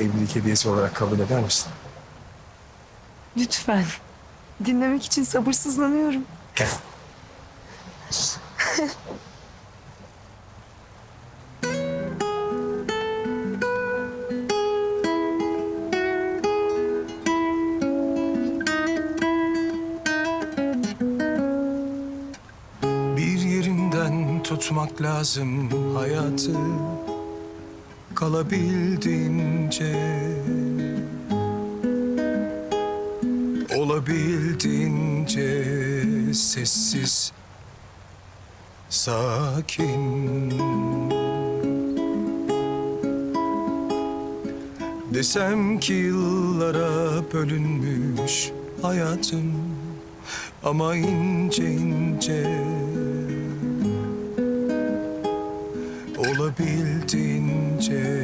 evlilik hediyesi olarak kabul eder misin? Lütfen. Dinlemek için sabırsızlanıyorum. Gel. Bir yerinden tutmak lazım hayatı kalabildiğince olabildiğince sessiz sakin. Desem ki yıllara bölünmüş hayatım Ama ince ince Olabildiğince